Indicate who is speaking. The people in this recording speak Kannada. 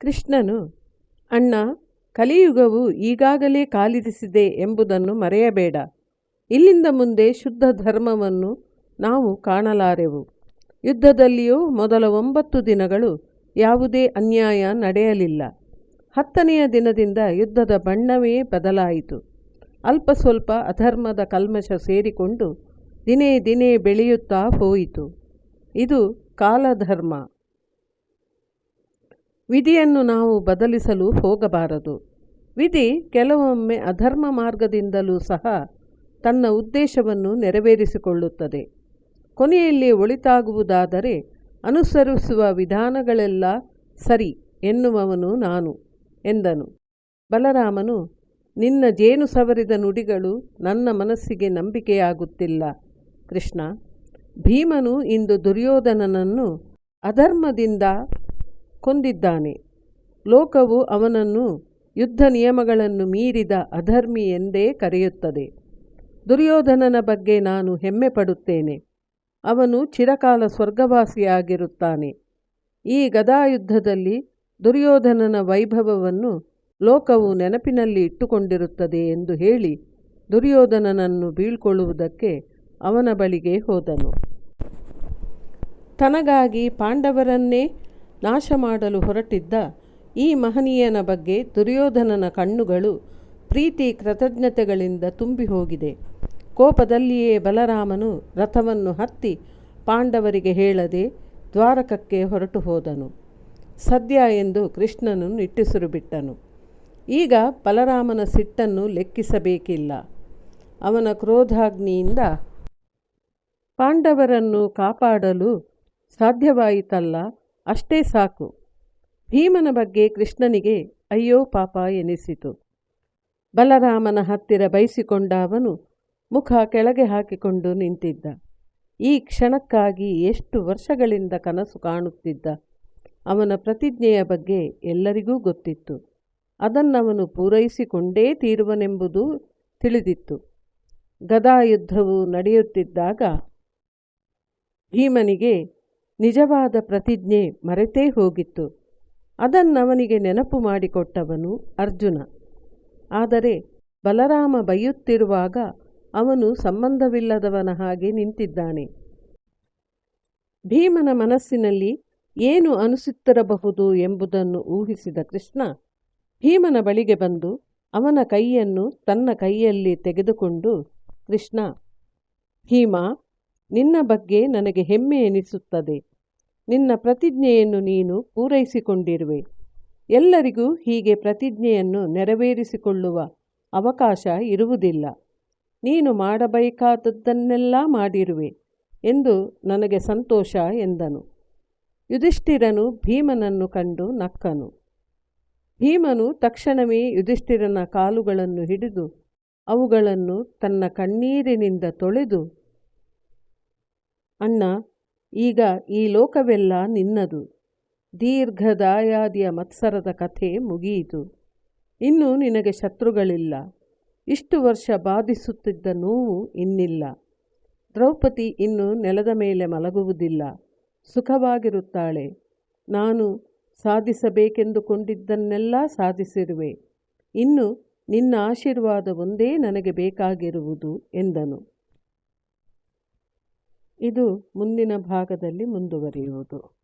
Speaker 1: ಕೃಷ್ಣನು, ಅಣ್ಣ, ಕಲಿಯುಗವು ಈಗಾಗಲೇ ಕಾಲಿರಿಸಿದೆ ಎಂಬುದನ್ನು ಮರೆಯಬೇಡ. ಇಲ್ಲಿಂದ ಮುಂದೆ ಶುದ್ಧ ಧರ್ಮವನ್ನು ನಾವು ಕಾಣಲಾರೆವು. ಯುದ್ಧದಲ್ಲಿಯೂ ಮೊದಲ ಒಂಬತ್ತು ದಿನಗಳು ಯಾವುದೇ ಅನ್ಯಾಯ ನಡೆಯಲಿಲ್ಲ. ಹತ್ತನೆಯ ದಿನದಿಂದ ಯುದ್ಧದ ಬಣ್ಣವೇ ಬದಲಾಯಿತು. ಅಲ್ಪ ಸ್ವಲ್ಪ ಅಧರ್ಮದ ಕಲ್ಮಶ ಸೇರಿಕೊಂಡು ದಿನೇ ದಿನೇ ಬೆಳೆಯುತ್ತಾ ಹೋಯಿತು. ಇದು ಕಾಲಧರ್ಮ. ವಿಧಿಯನ್ನು ನಾವು ಬದಲಿಸಲು ಹೋಗಬಾರದು. ವಿಧಿ ಕೆಲವೊಮ್ಮೆ ಅಧರ್ಮ ಮಾರ್ಗದಿಂದಲೂ ಸಹ ತನ್ನ ಉದ್ದೇಶವನ್ನು ನೆರವೇರಿಸಿಕೊಳ್ಳುತ್ತದೆ. ಕೊನೆಯಲ್ಲಿ ಒಳಿತಾಗುವುದಾದರೆ ಅನುಸರಿಸುವ ವಿಧಾನಗಳೆಲ್ಲ ಸರಿ ಎನ್ನುವವನು ನಾನು ಎಂದನು. ಬಲರಾಮನು, ನಿನ್ನ ಜೇನು ಸವರಿದ ನುಡಿಗಳು ನನ್ನ ಮನಸ್ಸಿಗೆ ನಂಬಿಕೆಯಾಗುತ್ತಿಲ್ಲ. ಕೃಷ್ಣ, ಭೀಮನು ಇಂದು ದುರ್ಯೋಧನನನ್ನು ಅಧರ್ಮದಿಂದ ಕೊಂದಿದ್ದಾನೆ. ಲೋಕವು ಅವನನ್ನು ಯುದ್ಧ ನಿಯಮಗಳನ್ನು ಮೀರಿದ ಅಧರ್ಮಿ ಎಂದೇ ಕರೆಯುತ್ತದೆ. ದುರ್ಯೋಧನನ ಬಗ್ಗೆ ನಾನು ಹೆಮ್ಮೆ ಪಡುತ್ತೇನೆ ಅವನು ಚಿರಕಾಲ ಸ್ವರ್ಗವಾಸಿಯಾಗಿರುತ್ತಾನೆ. ಈ ಗದಾಯುದ್ಧದಲ್ಲಿ ದುರ್ಯೋಧನನ ವೈಭವವನ್ನು ಲೋಕವು ನೆನಪಿನಲ್ಲಿ ಇಟ್ಟುಕೊಂಡಿರುತ್ತದೆ ಎಂದು ಹೇಳಿ ದುರ್ಯೋಧನನನ್ನು ಬೀಳ್ಕೊಳ್ಳುವುದಕ್ಕೆ ಅವನ ಬಳಿಗೆ ಹೋದನು. ತನಗಾಗಿ ಪಾಂಡವರನ್ನೇ ನಾಶ ಮಾಡಲು ಹೊರಟಿದ್ದ ಈ ಮಹನೀಯನ ಬಗ್ಗೆ ದುರ್ಯೋಧನನ ಕಣ್ಣುಗಳು ಪ್ರೀತಿ ಕೃತಜ್ಞತೆಗಳಿಂದ ತುಂಬಿ ಹೋಗಿದೆ. ಕೋಪದಲ್ಲಿಯೇ ಬಲರಾಮನು ರಥವನ್ನು ಹತ್ತಿ ಪಾಂಡವರಿಗೆ ಹೇಳದೆ ದ್ವಾರಕಕ್ಕೆ ಹೊರಟು ಹೋದನು. ಸದ್ಯ ಎಂದು ಕೃಷ್ಣನು ನಿಟ್ಟುಸಿರು ಬಿಟ್ಟನು. ಈಗ ಬಲರಾಮನ ಸಿಟ್ಟನ್ನು ಲೆಕ್ಕಿಸಬೇಕಿಲ್ಲ. ಅವನ ಕ್ರೋಧಾಗ್ನಿಯಿಂದ ಪಾಂಡವರನ್ನು ಕಾಪಾಡಲು ಸಾಧ್ಯವಾಯಿತಲ್ಲ. ಅಷ್ಟೇ ಸಾಕು. ಭೀಮನ ಬಗ್ಗೆ ಕೃಷ್ಣನಿಗೆ, ಅಯ್ಯೋ ಪಾಪ ಎನಿಸಿತು. ಬಲರಾಮನ ಹತ್ತಿರ ಬಯಸಿಕೊಂಡ ಅವನು ಮುಖ ಕೆಳಗೆ ಹಾಕಿಕೊಂಡು ನಿಂತಿದ್ದ. ಈ ಕ್ಷಣಕ್ಕಾಗಿ ಎಷ್ಟು ವರ್ಷಗಳಿಂದ ಕನಸು ಕಾಣುತ್ತಿದ್ದ ಅವನ ಪ್ರತಿಜ್ಞೆಯ ಬಗ್ಗೆ ಎಲ್ಲರಿಗೂ ಗೊತ್ತಿತ್ತು. ಅದನ್ನವನು ಪೂರೈಸಿಕೊಂಡೇ ತೀರುವನೆಂಬುದು ತಿಳಿದಿತ್ತು. ಗದಾಯುದ್ಧವು ನಡೆಯುತ್ತಿದ್ದಾಗ ಭೀಮನಿಗೆ ನಿಜವಾದ ಪ್ರತಿಜ್ಞೆ ಮರೆತೇ ಹೋಗಿತ್ತು. ಅದನ್ನವನಿಗೆ ನೆನಪು ಮಾಡಿಕೊಟ್ಟವನು ಅರ್ಜುನ. ಆದರೆ ಬಲರಾಮ ಬೈಯುತ್ತಿರುವಾಗ ಅವನು ಸಂಬಂಧವಿಲ್ಲದವನ ಹಾಗೆ ನಿಂತಿದ್ದಾನೆ. ಭೀಮನ ಮನಸ್ಸಿನಲ್ಲಿ ಏನು ಅನಿಸುತ್ತಿರಬಹುದು ಎಂಬುದನ್ನು ಊಹಿಸಿದ ಕೃಷ್ಣ ಭೀಮನ ಬಳಿಗೆ ಬಂದು ಅವನ ಕೈಯನ್ನು ತನ್ನ ಕೈಯಲ್ಲಿ ತೆಗೆದುಕೊಂಡು, ಕೃಷ್ಣ, ಭೀಮ, ನಿನ್ನ ಬಗ್ಗೆ ನನಗೆ ಹೆಮ್ಮೆ ಎನಿಸುತ್ತದೆ. ನಿನ್ನ ಪ್ರತಿಜ್ಞೆಯನ್ನು ನೀನು ಪೂರೈಸಿಕೊಂಡಿರುವೆ. ಎಲ್ಲರಿಗೂ ಹೀಗೆ ಪ್ರತಿಜ್ಞೆಯನ್ನು ನೆರವೇರಿಸಿಕೊಳ್ಳುವ ಅವಕಾಶ ಇರುವುದಿಲ್ಲ. ನೀನು ಮಾಡಬೇಕಾದದ್ದನ್ನೆಲ್ಲ ಮಾಡಿರುವೆ ಎಂದು ನನಗೆ ಸಂತೋಷ ಎಂದನು. ಯುಧಿಷ್ಠಿರನು ಭೀಮನನ್ನು ಕಂಡು ನಕ್ಕನು. ಭೀಮನು ತಕ್ಷಣವೇ ಯುಧಿಷ್ಠಿರನ ಕಾಲುಗಳನ್ನು ಹಿಡಿದು ಅವುಗಳನ್ನು ತನ್ನ ಕಣ್ಣೀರಿನಿಂದ ತೊಳೆದು, ಅಣ್ಣ ಈಗ ಈ ಲೋಕವೆಲ್ಲ ನಿನ್ನದು. ದೀರ್ಘದಾಯಾದಿಯ ಮತ್ಸರದ ಕಥೆ ಮುಗಿಯಿತು. ಇನ್ನು ನಿನಗೆ ಶತ್ರುಗಳಿಲ್ಲ. ಇಷ್ಟು ವರ್ಷ ಬಾಧಿಸುತ್ತಿದ್ದ ನೋವು ಇನ್ನಿಲ್ಲ. ದ್ರೌಪದಿ ಇನ್ನು ನೆಲದ ಮೇಲೆ ಮಲಗುವುದಿಲ್ಲ. ಸುಖವಾಗಿರುತ್ತಾಳೆ. ನಾನು ಸಾಧಿಸಬೇಕೆಂದುಕೊಂಡಿದ್ದನ್ನೆಲ್ಲ ಸಾಧಿಸಿರುವೆ. ಇನ್ನು ನಿನ್ನ ಆಶೀರ್ವಾದ ಒಂದೇ ನನಗೆ ಬೇಕಾಗಿರುವುದು ಎಂದನು. ಇದು ಮುಂದಿನ ಭಾಗದಲ್ಲಿ ಮುಂದುವರಿಯುವುದು.